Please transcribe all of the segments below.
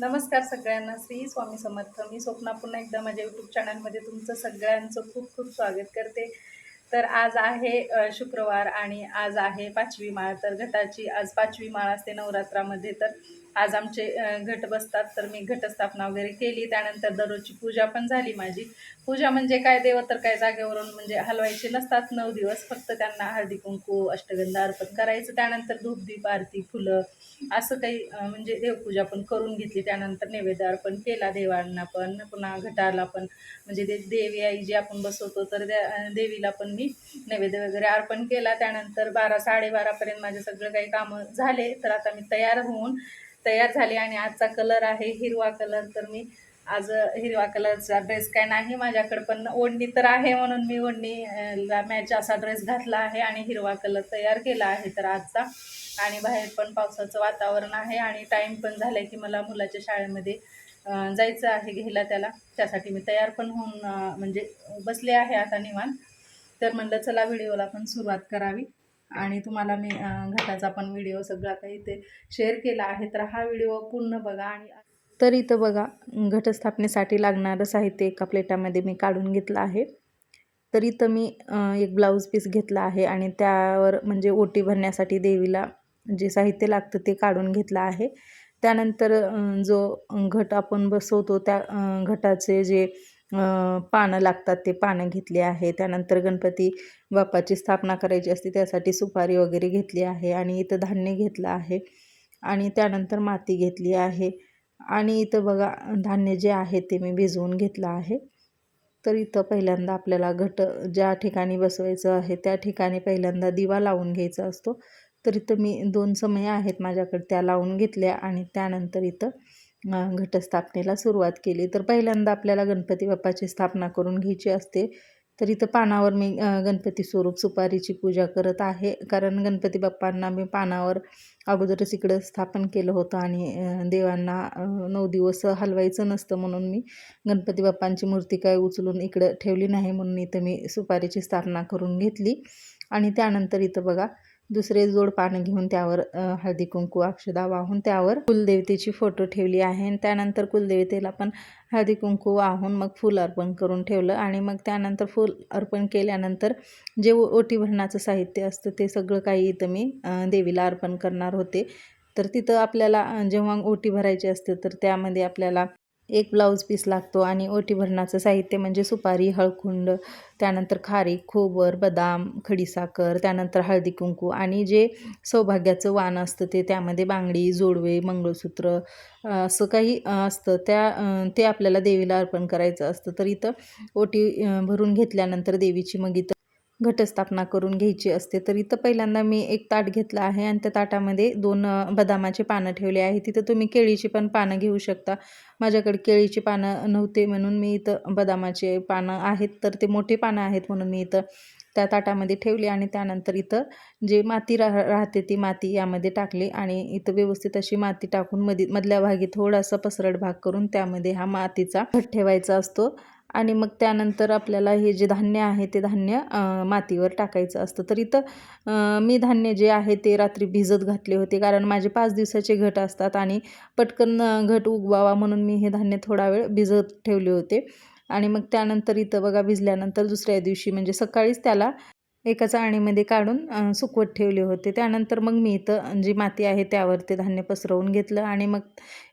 नमस्कार सगळ्यांना. श्री स्वामी समर्थ. मी स्वप्ना पुन्हा एकदा माझ्या यूट्यूब चॅनलमध्ये तुमचं सगळ्यांचं खूप खूप स्वागत करते. तर आज आहे शुक्रवार आणि आज आहे पाचवी माळ. तर घटाची आज पाचवी माळ असते नवरात्रामध्ये. तर आज आमचे घट बसतात तर मी घटस्थापना वगैरे केली. त्यानंतर दररोजची पूजा पण झाली माझी. पूजा म्हणजे काय देव तर काय जागेवरून म्हणजे हलवायचे नसतात नऊ दिवस फक्त त्यांना हळदी कुंकू अष्टगंध अर्पण करायचं. त्यानंतर धूपदीप आरती फुलं असं काही म्हणजे देवपूजा पण करून घेतली. त्यानंतर नैवेद्य अर्पण केला देवांना पण. पुन्हा घटाला पण म्हणजे ते देवी आई जी आपण बसवतो तर त्या देवीला पण मी नैवेद्य वगैरे अर्पण केला. त्यानंतर बारा साडेबारापर्यंत माझे सगळं काही कामं झाले तर आता मी तयार होऊन तयार झाली आणि आजचा कलर आहे हिरवा कलर. तर मी आज हिरवा कलरचा ड्रेस काय नाही माझ्याकडे पण ओढणी तर आहे म्हणून मी ओढणीला मॅच असा ड्रेस घातला आहे आणि हिरवा कलर तयार केला आहे. तर आजचा आणि बाहेर पण पावसाचं वातावरण आहे आणि टाईम पण झाला आहे की मला मुलाच्या शाळेमध्ये जायचं आहे घ्यायला त्याला. त्यासाठी मी तयार पण होऊन म्हणजे बसले आहे आता निवांत. तर म्हणलं चला व्हिडिओला पण सुरुवात करावी. आणि तुम्हाला मी घटाचा पण व्हिडिओ सगळा काही ते शेअर केला आहे. तर हा व्हिडिओ पूर्ण बघा आणि तर इथं बघा घटस्थापनेसाठी लागणारं साहित्य एका प्लेटामध्ये मी काढून घेतलं आहे. तर इथं मी एक ब्लाऊज पीस घेतला आहे आणि त्यावर म्हणजे ओटी भरण्यासाठी देवीला जे साहित्य लागतं ते काढून घेतलं आहे. त्यानंतर जो घट आपण बसवतो त्या घटाचे जे पानं लागतात ते पानं घेतली आहे. त्यानंतर गणपती बाप्पाची स्थापना करायची असते त्यासाठी सुपारी वगैरे घेतली आहे आणि इथं धान्य घेतलं आहे आणि त्यानंतर माती घेतली आहे. आणि इथं बघा धान्य जे आहे ते मी भिजवून घेतलं आहे. तर इथं पहिल्यांदा आपल्याला घट ज्या ठिकाणी बसवायचं आहे त्या ठिकाणी पहिल्यांदा दिवा लावून घ्यायचा असतो. तर इथं मी दोन समय आहेत माझ्याकडे त्या लावून घेतल्या आणि त्यानंतर इथं घटस्थापनेला सुरुवात केली. तर पहिल्यांदा आपल्याला गणपती बाप्पाची स्थापना करून घ्यायची असते. तर इथं पानावर मी गणपती स्वरूप सुपारीची पूजा करत आहे. कारण गणपती बाप्पांना मी पानावर अगोदरच इकडं स्थापन केलं होतं आणि देवांना नऊ दिवस हलवायचं नसतं म्हणून मी गणपती बाप्पांची मूर्ती काय उचलून इकडं ठेवली नाही म्हणून इथं मी सुपारीची स्थापना करून घेतली. आणि त्यानंतर इथं बघा दुसरे जोड पानं घेऊन त्यावर हळदी कुंकू अक्षदा वाहून त्यावर कुलदेवतेची फोटो ठेवली आहे. आणि त्यानंतर कुलदेवतेला पण हळदी कुंकू वाहून मग फूल अर्पण करून ठेवलं. आणि मग त्यानंतर फूल अर्पण केल्यानंतर जे ओटी भरणाचं साहित्य असतं ते सगळं काही इथं मी देवीला अर्पण करणार होते. तर तिथं आपल्याला जेव्हा ओटी भरायची असते तर त्यामध्ये आपल्याला एक ब्लाऊज पीस लागतो आणि ओटी भरणाचं साहित्य म्हणजे सुपारी हळकुंड त्यानंतर खारी खोबर बदाम खडीसाखर त्यानंतर हळदी कुंकू आणि जे सौभाग्याचं वाण असतं ते त्यामध्ये बांगडी जोडवे मंगळसूत्र असं काही असतं. त्या ते आपल्याला देवीला अर्पण करायचं असतं. तर इथं ओटी भरून घेतल्यानंतर देवीची मग इथं घटस्थापना करून घ्यायची असते. तर इथं पहिल्यांदा मी एक ताट घेतलं आहे आणि त्या ताटामध्ये दोन बदामाचे पानं ठेवले आहे तिथं तुम्ही केळीची पण पानं घेऊ शकता. माझ्याकडे केळीची पानं नव्हते म्हणून मी इथं बदामाचे पानं आहेत. तर ते मोठे पानं आहेत म्हणून मी इथं त्या ताटामध्ये ठेवली आणि त्यानंतर इथं जे माती राह राहते ती माती यामध्ये टाकली आणि इथं व्यवस्थित अशी माती टाकून मधी मधल्या भागी थोडासा पसरट भाग करून त्यामध्ये हा मातीचा घट ठेवायचा असतो. आणि मग त्यानंतर आपल्याला हे जे धान्य आहे ते धान्य मातीवर टाकायचं असतं. तर इथं मी धान्य जे आहे ते रात्री भिजत घातले होते. कारण माझे पाच दिवसाचे घट असतात आणि पटकन घट उगवावा म्हणून मी हे धान्य थोडा वेळ भिजत ठेवले होते. आणि मग त्यानंतर इथं बघा भिजल्यानंतर दुसऱ्या दिवशी म्हणजे सकाळीच त्याला एका चाळणीमध्ये काढून सुकवत ठेवले होते. त्यानंतर मग मी इथं जी माती आहे त्यावर ते धान्य पसरवून घेतलं आणि मग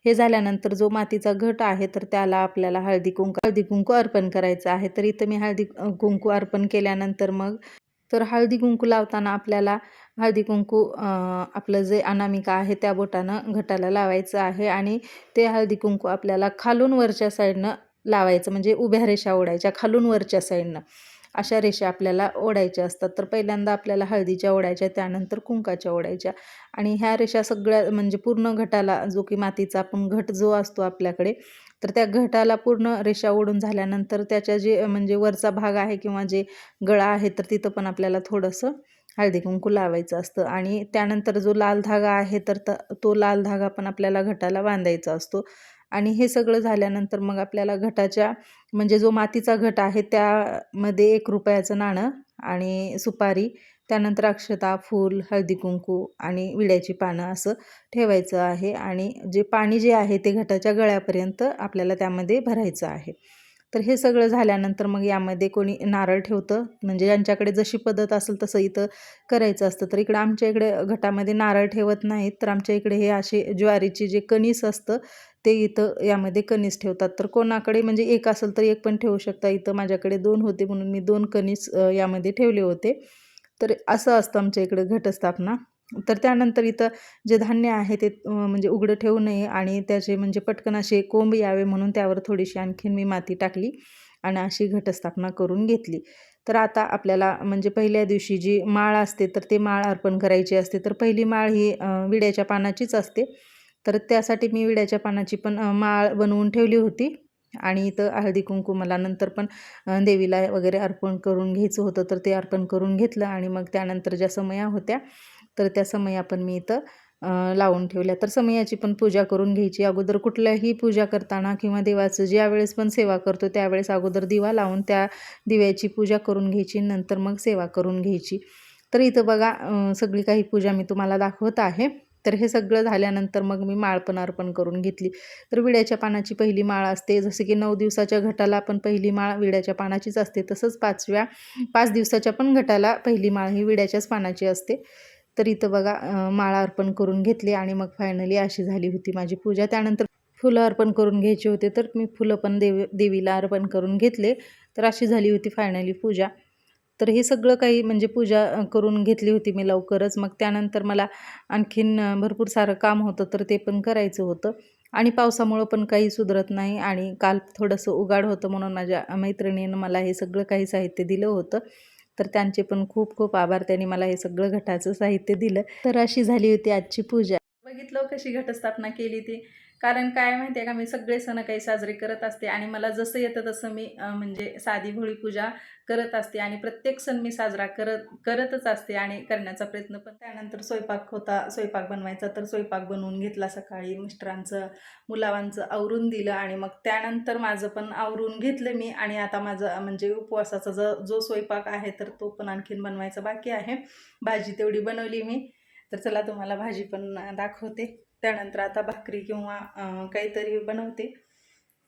हे झाल्यानंतर जो मातीचा घट आहे तर त्याला आपल्याला हळदी कुंकू हळदी कुंकू अर्पण करायचं आहे. तर इथं मी हळदी कुंकू अर्पण केल्यानंतर मग तर हळदी कुंकू लावताना आपल्याला हळदी कुंकू आपलं जे अनामिका आहे त्या बोटानं घटाला लावायचं आहे आणि ते हळदी कुंकू आपल्याला खालून वरच्या साईडनं लावायचं. म्हणजे उभ्या रेषा ओढायच्या खालून वरच्या साईडनं. अशा रेषा आपल्याला ओढायच्या असतात. तर पहिल्यांदा आपल्याला हळदीच्या ओढायच्या त्यानंतर कुंकाच्या ओढायच्या आणि ह्या रेषा सगळ्या म्हणजे पूर्ण घटाला जो की मातीचा आपण घट जो असतो आपल्याकडे तर त्या घटाला पूर्ण रेषा ओढून झाल्यानंतर त्याच्या जे म्हणजे वरचा भाग आहे किंवा जे गळा आहे तर तिथं पण आपल्याला थोडंसं हळदी कुंकू लावायचं असतं आणि त्यानंतर जो लाल धागा आहे तर त तो लाल धागा पण आपल्याला घटाला बांधायचा असतो. आणि हे सगळं झाल्यानंतर मग आपल्याला घटाच्या म्हणजे जो मातीचा घट आहे त्यामध्ये एक रुपयाचं नाणं आणि सुपारी त्यानंतर अक्षता फूल हळदी कुंकू आणि विड्याची पानं असं ठेवायचं आहे आणि जे पाणी जे आहे ते घटाच्या गळ्यापर्यंत आपल्याला त्यामध्ये भरायचं आहे. तर हे सगळं झाल्यानंतर मग यामध्ये कोणी नारळ ठेवतं म्हणजे ज्यांच्याकडे जशी पद्धत असेल तसं इथं करायचं असतं. तर इकडं आमच्या इकडे घटामध्ये नारळ ठेवत नाहीत तर आमच्या इकडे हे असे ज्वारीची जे कणीस असतं ते इथं यामध्ये कणीस ठेवतात. तर कोणाकडे म्हणजे एक असेल तर एक पण ठेवू शकता. इथं माझ्याकडे दोन होते म्हणून मी दोन कणीस यामध्ये ठेवले होते. तर असं असतं आमच्या इकडे घटस्थापना. तर त्यानंतर इथं जे धान्य आहे ते म्हणजे उघडं ठेवू नये आणि त्याचे म्हणजे पटकन असे कोंब यावे म्हणून त्यावर थोडीशी आणखीन मी माती टाकली आणि अशी घटस्थापना करून घेतली. तर आता आपल्याला म्हणजे पहिल्या दिवशी जी माळ असते तर ते माळ अर्पण करायची असते. तर पहिली माळ ही विड्याच्या पानाचीच असते. तर त्यासाठी मी विड्याच्या पानाची पण माळ बनवून ठेवली होती. आणि इथं हळदी कुंकू मला नंतर पण देवीला वगैरे अर्पण करून घ्यायचं होतं तर ते अर्पण करून घेतलं. आणि मग त्यानंतर ज्या समया होत्या तर त्या समया पण मी इथं लावून ठेवल्या. तर समयाची पण पूजा करून घ्यायची. अगोदर कुठल्याही पूजा करताना किंवा देवाचं ज्यावेळेस पण सेवा करतो त्यावेळेस अगोदर दिवा लावून त्या दिव्याची पूजा करून घ्यायची. नंतर मग सेवा करून घ्यायची. तर इथं बघा सगळी काही पूजा मी तुम्हाला दाखवत आहे. तर हे सगळं झाल्यानंतर मग मी माळ पण अर्पण करून घेतली. तर विड्याच्या पानाची पहिली माळ असते. जसं की नऊ दिवसाच्या घटाला पण पहिली माळ विड्याच्या पानाचीच असते. तसंच पाचव्या पाच दिवसाच्या पण घटाला पहिली माळ ही विड्याच्याच पानाची असते. तर इथं बघा माळा माळ अर्पण करून घेतली आणि मग फायनली अशी झाली होती माझी पूजा. त्यानंतर फुलं अर्पण करून घ्यायची होते तर मी फुलं पण देव देवीला अर्पण करून घेतले. तर अशी झाली होती फायनली पूजा. तर हे सगळं काही म्हणजे पूजा करून घेतली होती मी लवकरच. मग त्यानंतर मला आणखीन भरपूर सारं काम होतं तर ते पण करायचं होतं. आणि पावसामुळं पण काही सुधरत नाही आणि काल थोडंसं उघाड होतं म्हणून माझ्या मैत्रिणीनं मला हे सगळं काही साहित्य दिलं होतं. तर त्यांचे पण खूप खूप आभार. त्यांनी मला हे सगळं घटाचं साहित्य दिलं. तर अशी झाली होती आजची पूजा. बघितलं हो कशी घटस्थापना केली ती. कारण काय माहिती आहे का मी सगळे सण काही साजरे करत असते आणि मला जसं येतं तसं मी म्हणजे साधी भोळी पूजा करत असते आणि प्रत्येक सण मी साजरा करत करतच असते आणि करण्याचा प्रयत्न पण. त्यानंतर स्वयंपाक होता स्वयंपाक बनवायचा तर स्वयंपाक बनवून घेतला सकाळी मिस्टरांचं मुलावांचं आवरून दिलं आणि मग त्यानंतर माझं पण आवरून घेतलं मी आणि आता माझं म्हणजे उपवासाचा जो जो स्वयंपाक आहे तर तो पण आणखीन बनवायचा बाकी आहे. भाजी तेवढी बनवली मी. तर चला तुम्हाला भाजी पण दाखवते. त्यानंतर आता भाकरी किंवा काहीतरी बनवते.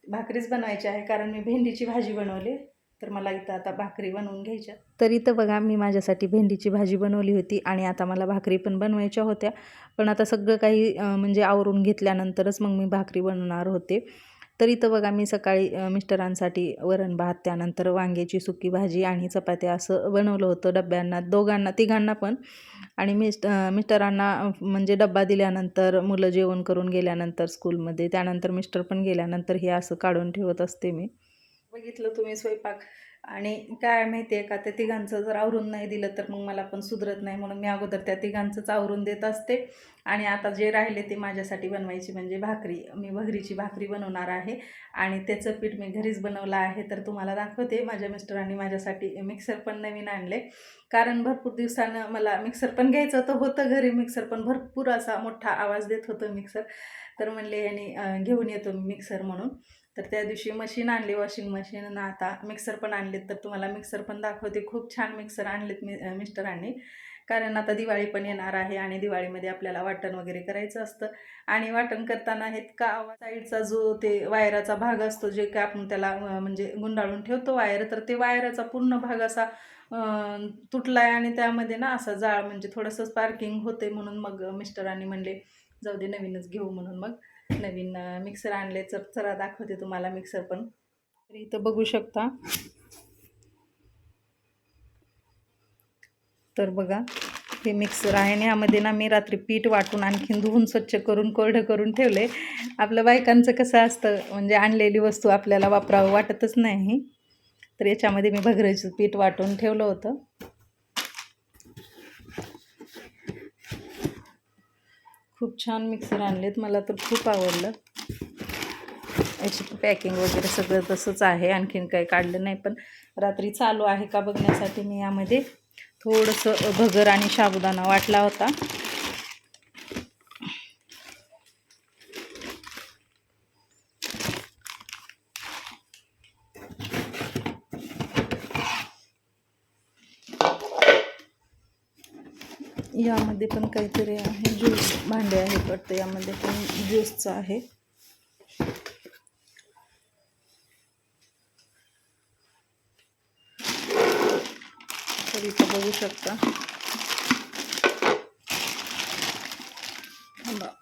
भाकरीच बनवायची आहे कारण मी भेंडीची भाजी बनवली. तर मला इथं आता भाकरी बनवून घ्यायच्या. तर इथं बघा मी माझ्यासाठी भेंडीची भाजी बनवली होती आणि आता मला भाकरी पण बनवायच्या होत्या. पण आता सगळं काही म्हणजे आवरून घेतल्यानंतरच मग मी भाकरी बनवणार होते. तर इथं बघा मी सकाळी मिस्टरांसाठी वरण भात त्यानंतर वांग्याची सुकी भाजी आणि चपात्या असं बनवलं होतं डब्यांना दोघांना तिघांना पण. आणि मिस्ट मिस्टरांना म्हणजे डब्बा दिल्यानंतर मुलं जेवण करून गेल्यानंतर स्कूलमध्ये त्यानंतर मिस्टर पण गेल्यानंतर हे असं काढून ठेवत असते मी. बघितलं तुम्ही स्वयंपाक. आणि काय माहिती आहे का त्या तिघांचं जर आवरून नाही दिलं तर मग मला पण सुधरत नाही म्हणून मी अगोदर त्या तिघांचंच आवरून देत असते. आणि आता जे राहिले ते माझ्यासाठी बनवायची म्हणजे भाकरी. मी भगरीची भाकरी बनवणार आहे आणि त्याचं पीठ मी घरीच बनवलं आहे तर तुम्हाला दाखवते. माझ्या मिस्टरांनी माझ्यासाठी मिक्सर पण नवीन आणले. कारण भरपूर दिवसानं मला मिक्सर पण घ्यायचं तर होतं घरी. मिक्सर पण भरपूर असा मोठा आवाज देत होतं मिक्सर. तर म्हणले यांनी घेऊन येतो मिक्सर म्हणून. तर त्या दिवशी मशीन आणली वॉशिंग मशीन आणि आता मिक्सर पण आणलेत. तर तुम्हाला मिक्सर पण दाखवते. खूप छान मिक्सर आणलेत मी मिस्टरांनी कारण आता दिवाळी पण येणार आहे आणि दिवाळीमध्ये आपल्याला वाटण वगैरे करायचं असतं. आणि वाटण करताना हे का साईडचा जो ते वायराचा भाग असतो जे काय आपण त्याला म्हणजे गुंडाळून ठेवतो वायर तर ते वायराचा पूर्ण भाग असा तुटला तुटलाय आणि त्यामध्ये ना असा जाळ म्हणजे थोडंसं स्पार्किंग होते म्हणून मग मिस्टरांनी म्हणले जाऊ दे नवीनच घेऊ म्हणून मग. नवीन मिक्सर आणले तर चला दाखवते तुम्हाला मिक्सर पण. तर इथं बघू शकता. तर बघा हे मिक्सर आहे आणि यामध्ये ना मी रात्री पीठ वाटून आणखीन धुवून स्वच्छ करून कोरडं करून ठेवले. आपलं बायकांचं कसं असतं म्हणजे आणलेली वस्तू आपल्याला वापरावं वाटतच नाही. तर याच्यामध्ये मी भगऱ्याचं पीठ वाटून ठेवलं होतं. खूप छान मिक्सर आणलेत. मला तर खूप आवडलं. याची पॅकिंग वगैरे सगळं तसंच आहे. आणखीन काही काढलं नाही पण रात्री चालू आहे का बघण्यासाठी मी यामध्ये थोडंसं भगर आणि साबुदाणा वाटला होता. यामध्ये पण काहीतरी आहे. ज्यूस भांडे आहेत वाटतं यामध्ये पण ज्यूसचं आहे. तर इथं बघू शकता.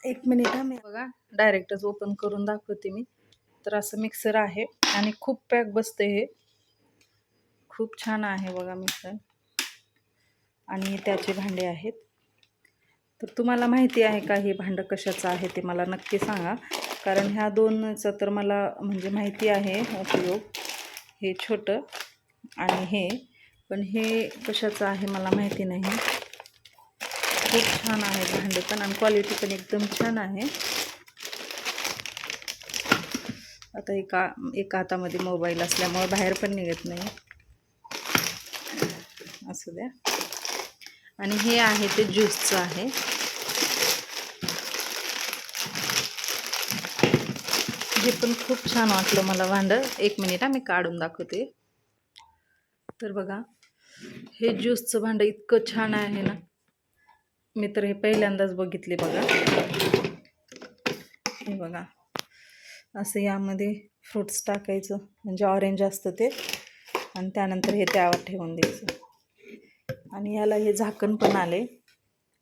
एक मिनिट हा मी बघा डायरेक्टच ओपन करून दाखवते मी. तर असं मिक्सर आहे आणि खूप पॅक बसते हे. खूप छान आहे बघा मिक्सर. आणि त्याचे भांडे आहेत. तर तुम्हाला माहिती आहे का हे भांडं कशाचं आहे ते मला नक्की सांगा. कारण ह्या दोनचं तर मला म्हणजे माहिती आहे उपयोग. हे छोटं आणि हे. पण हे कशाचं आहे मला माहिती नाही. खूप छान आहे भांडे पण आणि क्वालिटी पण एकदम छान आहे. आता एका एका हातामध्ये मोबाईल असल्यामुळे बाहेर पण निघत नाही. असू द्या. आणि हे आहे ते ज्यूसचं आहे. हे पण खूप छान वाटलं मला भांडं. एक मिनिट मी काढून दाखवते. तर बघा हे ज्यूसचं भांडं इतकं छान आहे ना. मी तर हे पहिल्यांदाच बघितले बघा. हे बघा असं यामध्ये फ्रुट्स टाकायचं. म्हणजे ऑरेंज असतं ते. आणि त्यानंतर हे त्यावर ठेवून द्यायचं. आणि याला हे झाकण पण आले.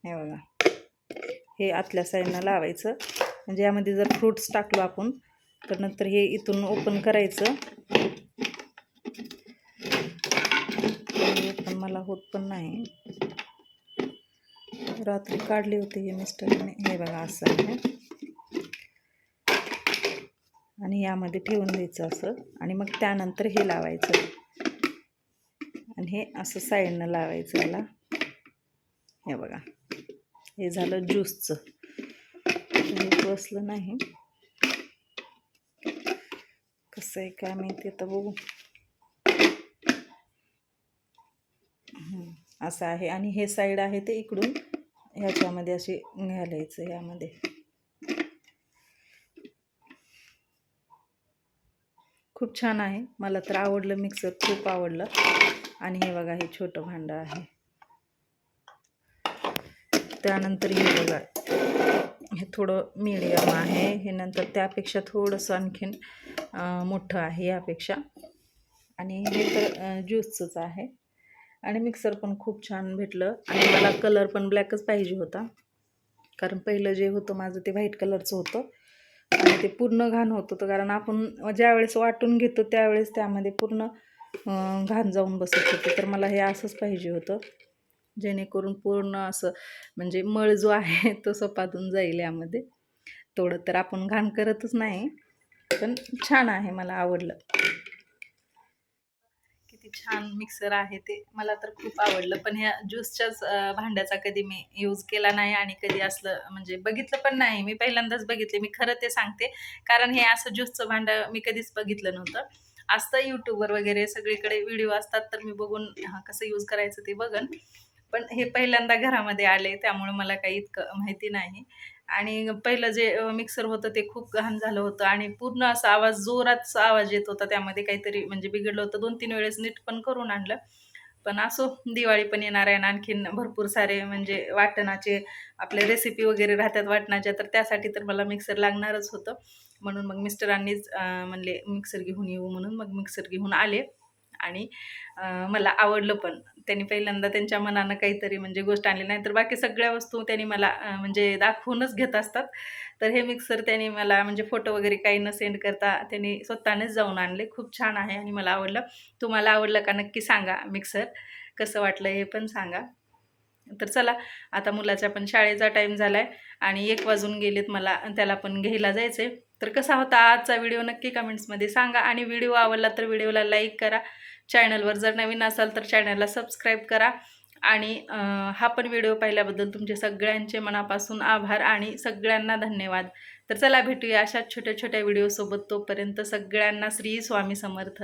हे बघा. हे आतल्या साईडनं लावायचं. म्हणजे यामध्ये जर फ्रूट्स टाकलो आपण तर नंतर हे इथून ओपन करायचं. हे पण मला होत पण नाही. रात्री काढले होते हे मिस्टरने हे बघा असं आहे. आणि यामध्ये ठेवून द्यायचं असं. आणि मग त्यानंतर हे लावायचं. आणि हे असं साईडनं लावायचं याला. हे बघा. हे झालं ज्यूसचं. बसलं नाही. कसं आहे काय माहिती आता बघू. असं आहे. आणि हे साईड आहे ते इकडून ह्याच्यामध्ये असे घालायचं यामध्ये. खूप छान आहे. मला तर आवडलं मिक्सर. खूप आवडलं. आणि हे बघा हे छोटं भांडं आहे. त्यानंतर हे बघा हे थोडं मीडियम आहे. हे नंतर त्यापेक्षा थोडंसं आणखीन मोठं आहे यापेक्षा. आणि हे तर ज्यूसचंच आहे. आणि मिक्सर पण खूप छान भेटलं. आणि मला कलर पण ब्लॅकच पाहिजे होता. कारण पहिलं जे होतं माझं ते व्हाईट कलरचं होतं. आणि ते पूर्ण घाण होत होतं. कारण आपण ज्यावेळेस वाटून घेतो त्यावेळेस त्यामध्ये पूर्ण घाण जाऊन बसत होते. तर मला हे असंच पाहिजे होतं. जेणेकरून पूर्ण असं म्हणजे मळ जो आहे तो सपातून जाईल यामध्ये. थोडं तर आपण घाण करतच नाही पण छान आहे मला आवडलं. किती छान मिक्सर आहे ते. मला तर खूप आवडलं. पण ह्या ज्यूसच्याच भांड्याचा कधी मी यूज केला नाही आणि कधी असलं म्हणजे बघितलं पण नाही. मी पहिल्यांदाच बघितले. मी खरं ते सांगते. कारण हे असं ज्यूसचं भांडं मी कधीच बघितलं नव्हतं. असतं यूट्यूबवर वगैरे सगळीकडे व्हिडिओ असतात तर मी बघून हा कसं यूज करायचं ते बघन. पण हे पहिल्यांदा घरामध्ये आले त्यामुळे मला काही इतकं माहिती नाही. आणि पहिलं जे मिक्सर होतं ते खूप घाण झालं होतं आणि पूर्ण असा आवाज जोरातचा आवाज येत होता. त्यामध्ये काहीतरी म्हणजे बिघडलं होतं. दोन तीन वेळेस नीट पण करून आणलं. पण असो दिवाळी पण येणार आहे आणि आणखीन भरपूर सारे म्हणजे वाटणाचे आपले रेसिपी वगैरे राहतात वाटणाच्या तर त्यासाठी तर मला मिक्सर लागणारच होतं. म्हणून मग मिस्टरांनीच म्हणले मिक्सर घेऊन येऊ म्हणून मग मिक्सर घेऊन आले. आणि मला आवडलं पण. त्यांनी पहिल्यांदा त्यांच्या मनानं काहीतरी म्हणजे गोष्ट आणली. नाही तर बाकी सगळ्या वस्तू त्यांनी मला म्हणजे दाखवूनच घेत असतात. तर हे मिक्सर त्यांनी मला म्हणजे फोटो वगैरे काही न सेंड करता त्यांनी स्वतःनेच जाऊन आणले. खूप छान आहे आणि मला आवडलं. तुम्हाला आवडलं का नक्की सांगा मिक्सर कसं वाटलं हे पण सांगा. तर चला आता मुलाचा पण शाळेचा टाईम झाला आहे आणि एक वाजून गेलेत मला त्याला पण घ्यायला जायचं आहे तर कसा होता आजचा व्हिडिओ नक्की कमेंट्समध्ये सांगा आणि व्हिडिओ आवडला तर व्हिडिओला लाईक करा. चॅनलवर जर नवीन असाल तर चॅनलला सबस्क्राईब करा. आणि हा पण व्हिडिओ पाहिल्याबद्दल तुमचे सगळ्यांचे मनापासून आभार आणि सगळ्यांना धन्यवाद. तर चला भेटूया अशाच छोट्या छोट्या व्हिडिओसोबत तोपर्यंत सगळ्यांना श्री स्वामी समर्थ.